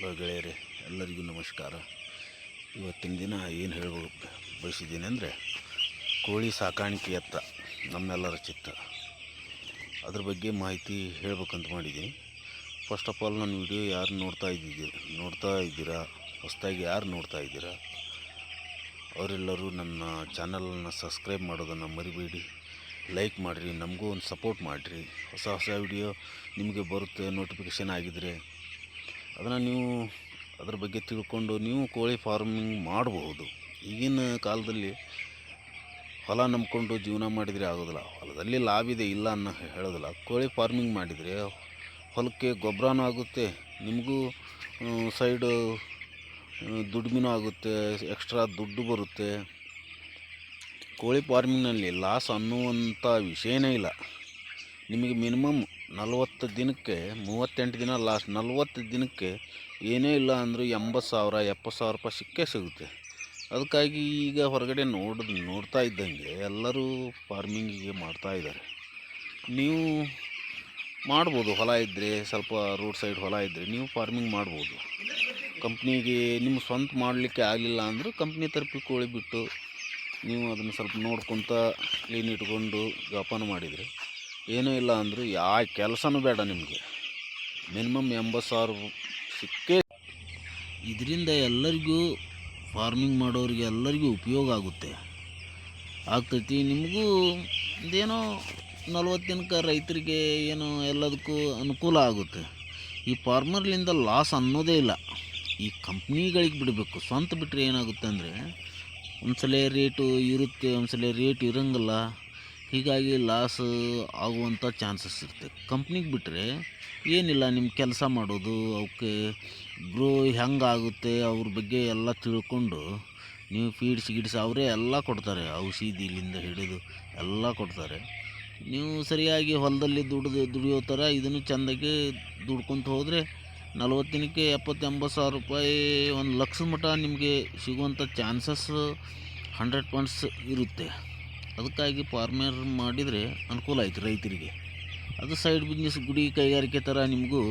ಗೆಳೆಯರೆ, ಎಲ್ಲರಿಗೂ ನಮಸ್ಕಾರ. ಇವತ್ತಿನ ದಿನ ಏನು ಹೇಳ್ಬೇಕು ಬಯಸಿದ್ದೀನಿ ಅಂದರೆ, ಕೋಳಿ ಸಾಕಾಣಿಕೆಯತ್ತ ನಮ್ಮೆಲ್ಲರ ಚಿತ್ತ. ಅದ್ರ ಬಗ್ಗೆ ಮಾಹಿತಿ ಹೇಳ್ಬೇಕಂತ ಮಾಡಿದ್ದೀನಿ. ಫಸ್ಟ್ ಆಫ್ ಆಲ್ ನನ್ನ ವಿಡಿಯೋ ಯಾರು ನೋಡ್ತಾ ಇದ್ದೀರಿ ನೋಡ್ತಾ ಇದ್ದೀರಾ? ಹೊಸದಾಗಿ ಯಾರು ನೋಡ್ತಾ ಇದ್ದೀರಾ? ಅವರೆಲ್ಲರೂ ನನ್ನ ಚಾನಲನ್ನು ಸಬ್ಸ್ಕ್ರೈಬ್ ಮಾಡೋದನ್ನು ಮರಿಬೇಡಿ. ಲೈಕ್ ಮಾಡಿರಿ, ನಮಗೂ ಒಂದು ಸಪೋರ್ಟ್ ಮಾಡಿರಿ. ಹೊಸ ಹೊಸ ವಿಡಿಯೋ ನಿಮಗೆ ಬರುತ್ತೆ ನೋಟಿಫಿಕೇಷನ್ ಆಗಿದ್ದರೆ ಅದನ್ನು ನೀವು ಅದ್ರ ಬಗ್ಗೆ ತಿಳ್ಕೊಂಡು ನೀವು ಕೋಳಿ ಫಾರ್ಮಿಂಗ್ ಮಾಡಬಹುದು ಈಗಿನ ಕಾಲದಲ್ಲಿ ಹೊಲ ನಂಬ್ಕೊಂಡು ಜೀವನ ಮಾಡಿದರೆ ಆಗೋದಿಲ್ಲ. ಹೊಲದಲ್ಲಿ ಲಾಭ ಇದೆ ಇಲ್ಲ ಅನ್ನೋ ಹೇಳೋದಿಲ್ಲ. ಕೋಳಿ ಫಾರ್ಮಿಂಗ್ ಮಾಡಿದರೆ ಹೊಲಕ್ಕೆ ಗೊಬ್ಬರನೂ ಆಗುತ್ತೆ, ನಿಮಗೂ ಸೈಡು ದುಡ್ಮಿನೂ ಆಗುತ್ತೆ, ಎಕ್ಸ್ಟ್ರಾ ದುಡ್ಡು ಬರುತ್ತೆ. ಕೋಳಿ ಫಾರ್ಮಿಂಗ್ನಲ್ಲಿ ಲಾಸ್ ಅನ್ನುವಂಥ ವಿಷಯನೇ ಇಲ್ಲ. ನಿಮಗೆ ಮಿನಿಮಮ್ ನಲವತ್ತು ದಿನಕ್ಕೆ, ಮೂವತ್ತೆಂಟು ದಿನ ಲಾಸ್ಟ್ ನಲ್ವತ್ತು ದಿನಕ್ಕೆ ಏನೇ ಇಲ್ಲ ಅಂದರೂ ಎಂಬತ್ತು ಸಾವಿರ, ಎಪ್ಪತ್ತು ಸಾವಿರ ರೂಪಾಯಿ ಸಿಕ್ಕೇ ಸಿಗುತ್ತೆ. ಅದಕ್ಕಾಗಿ ಈಗ ಹೊರಗಡೆ ನೋಡ್, ನೋಡ್ತಾ ಇದ್ದಂಗೆ ಎಲ್ಲರೂ ಫಾರ್ಮಿಂಗಿಗೆ ಮಾಡ್ತಾ ಇದ್ದಾರೆ. ನೀವು ಮಾಡ್ಬೋದು, ಹೊಲ ಇದ್ದರೆ ಸ್ವಲ್ಪ ರೋಡ್ ಸೈಡ್ ಹೊಲ ಇದ್ದರೆ ನೀವು ಫಾರ್ಮಿಂಗ್ ಮಾಡ್ಬೋದು. ಕಂಪ್ನಿಗೆ ನಿಮ್ಮ ಸ್ವಂತ ಮಾಡಲಿಕ್ಕೆ ಆಗಲಿಲ್ಲ ಅಂದರೂ ಕಂಪ್ನಿ ತರಪಿ ಕೋಳಿ ಬಿಟ್ಟು ನೀವು ಅದನ್ನು ಸ್ವಲ್ಪ ನೋಡ್ಕೊತ ಕ್ಲೀನ್ ಇಟ್ಕೊಂಡು ಜೋಪಾನ ಮಾಡಿದರೆ ಏನೂ ಇಲ್ಲ ಅಂದರೂ ಯಾ ಕೆಲಸನೂ ಬೇಡ ನಿಮಗೆ. ಮಿನಿಮಮ್ ಎಂಬತ್ತು ಸಾವಿರ ಸಿಕ್ಕೇ ಇದರಿಂದ ಎಲ್ಲರಿಗೂ ಫಾರ್ಮಿಂಗ್ ಮಾಡೋರಿಗೆ ಎಲ್ಲರಿಗೂ ಉಪಯೋಗ ಆಗುತ್ತೆ. ಆಗ್ತೈತಿ, ನಿಮಗೂ ಇದೇನೋ ನಲ್ವತ್ತು ದಿನಕ್ಕೆ ರೈತರಿಗೆ ಏನೋ ಎಲ್ಲದಕ್ಕೂ ಅನುಕೂಲ ಆಗುತ್ತೆ. ಈ ಫಾರ್ಮರ್ಲಿಂದ ಲಾಸ್ ಅನ್ನೋದೇ ಇಲ್ಲ. ಈ ಕಂಪ್ನಿಗಳಿಗೆ ಬಿಡಬೇಕು. ಸ್ವಂತ ಬಿಟ್ಟರೆ ಏನಾಗುತ್ತೆ ಅಂದರೆ ಒಂದ್ಸಲ ರೇಟು ಇರುತ್ತೆ, ಒಂದ್ಸಲ ರೇಟ್ ಇರೋಂಗಿಲ್ಲ. ಹೀಗಾಗಿ ಲಾಸ್ ಆಗುವಂಥ ಚಾನ್ಸಸ್ ಇರುತ್ತೆ. ಕಂಪ್ನಿಗೆ ಬಿಟ್ಟರೆ ಏನಿಲ್ಲ ನಿಮ್ಮ ಕೆಲಸ ಮಾಡೋದು ಅವಕ್ಕೆ ಗ್ರೋ ಹೆಂಗಾಗುತ್ತೆ, ಅವ್ರ ಬಗ್ಗೆ ಎಲ್ಲ ತಿಳ್ಕೊಂಡು ನೀವು ಫೀಡ್ಸ್ ಗಿಡ್ಸ್ ಅವರೇ ಎಲ್ಲ ಕೊಡ್ತಾರೆ. ಔಷಧಿಲಿಂದ ಹಿಡಿದು ಎಲ್ಲ ಕೊಡ್ತಾರೆ. ನೀವು ಸರಿಯಾಗಿ ಹೊಲದಲ್ಲಿ ದುಡ್ದು, ದುಡಿಯೋ ಥರ ಇದನ್ನು ಚೆಂದಾಗಿ ದುಡ್ಕೊಂತ ಹೋದರೆ ನಲ್ವತ್ತು ದಿನಕ್ಕೆ ಎಪ್ಪತ್ತು ಎಂಬತ್ತು ಸಾವಿರ ರೂಪಾಯಿ, ಒಂದು ಲಕ್ಷ ಮಟ್ಟ ನಿಮಗೆ ಸಿಗುವಂಥ ಚಾನ್ಸಸ್ ಹಂಡ್ರೆಡ್ ಪಾಯಿಂಟ್ಸ್ ಇರುತ್ತೆ. ಅದಕ್ಕಾಗಿ ಫಾರ್ಮರ್ ಮಾಡಿದರೆ ಅನುಕೂಲ ಆಯ್ತು ರೈತರಿಗೆ. ಅದು ಸೈಡ್ ಬಿಸ್ನೆಸ್ ಗುಡಿ ಕೈಗಾರಿಕೆ ಥರ ನಿಮಗೂ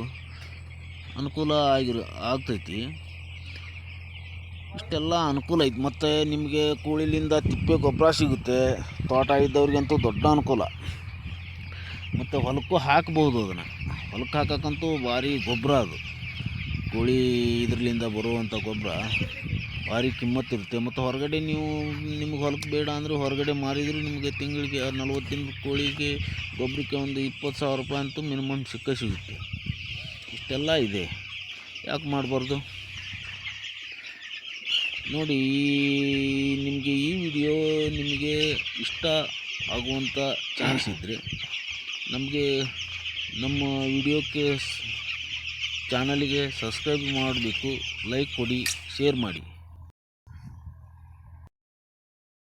ಅನುಕೂಲ ಆಗಿರು, ಆಗ್ತೈತಿ. ಇಷ್ಟೆಲ್ಲ ಅನುಕೂಲ ಐತೆ ಮತ್ತು ನಿಮಗೆ ಕೋಳಿಲಿಂದ ತಿಪ್ಪೆ ಗೊಬ್ಬರ ಸಿಗುತ್ತೆ. ತೋಟ ಇದ್ದವ್ರಿಗಂತೂ ದೊಡ್ಡ ಅನುಕೂಲ. ಮತ್ತು ಹೊಲಕ್ಕೂ ಹಾಕ್ಬೋದು ಅದನ್ನು. ಹೊಲಕ್ಕೆ ಹಾಕೋಕ್ಕಂತೂ ಭಾರಿ ಗೊಬ್ಬರ ಅದು. ಕೋಳಿ ಇದರಿಂದ ಬರುವಂಥ ಗೊಬ್ಬರ. ಭಾರಿ ಕಿಮ್ಮತ್ತಿರುತ್ತೆ ಮತ್ತು ಹೊರಗಡೆ ನೀವು ನಿಮ್ಗೆ ಹೊಲಕ್ಕೆ ಬೇಡ ಅಂದರೆ ಹೊರಗಡೆ ಮಾರಿದರೂ ನಿಮಗೆ ತಿಂಗಳಿಗೆ ನಲ್ವತ್ತು ದಿನದ ಕೋಳಿಗೆ ಗೊಬ್ಬರಕ್ಕೆ ಒಂದು ಇಪ್ಪತ್ತು ಸಾವಿರ ರೂಪಾಯಿ ಅಂತೂ ಮಿನಿಮಮ್ ಸಿಕ್ಕ ಸಿಗುತ್ತೆ. ಇಷ್ಟೆಲ್ಲ ಇದೆ. ಯಾಕೆ ಮಾಡಬಾರ್ದು? ನೋಡಿ ಈ ನಿಮಗೆ ಈ ವಿಡಿಯೋ ನಿಮಗೆ ಇಷ್ಟ ಆಗುವಂಥ ಚಾನ್ಸ್ ಇದ್ದರೆ ನಮಗೆ ನಮ್ಮ ವಿಡಿಯೋಕ್ಕೆ ಚಾನಲಿಗೆ ಸಬ್ಸ್ಕ್ರೈಬ್ ಮಾಡಬೇಕು ಲೈಕ್ ಕೊಡಿ ಶೇರ್ ಮಾಡಿ.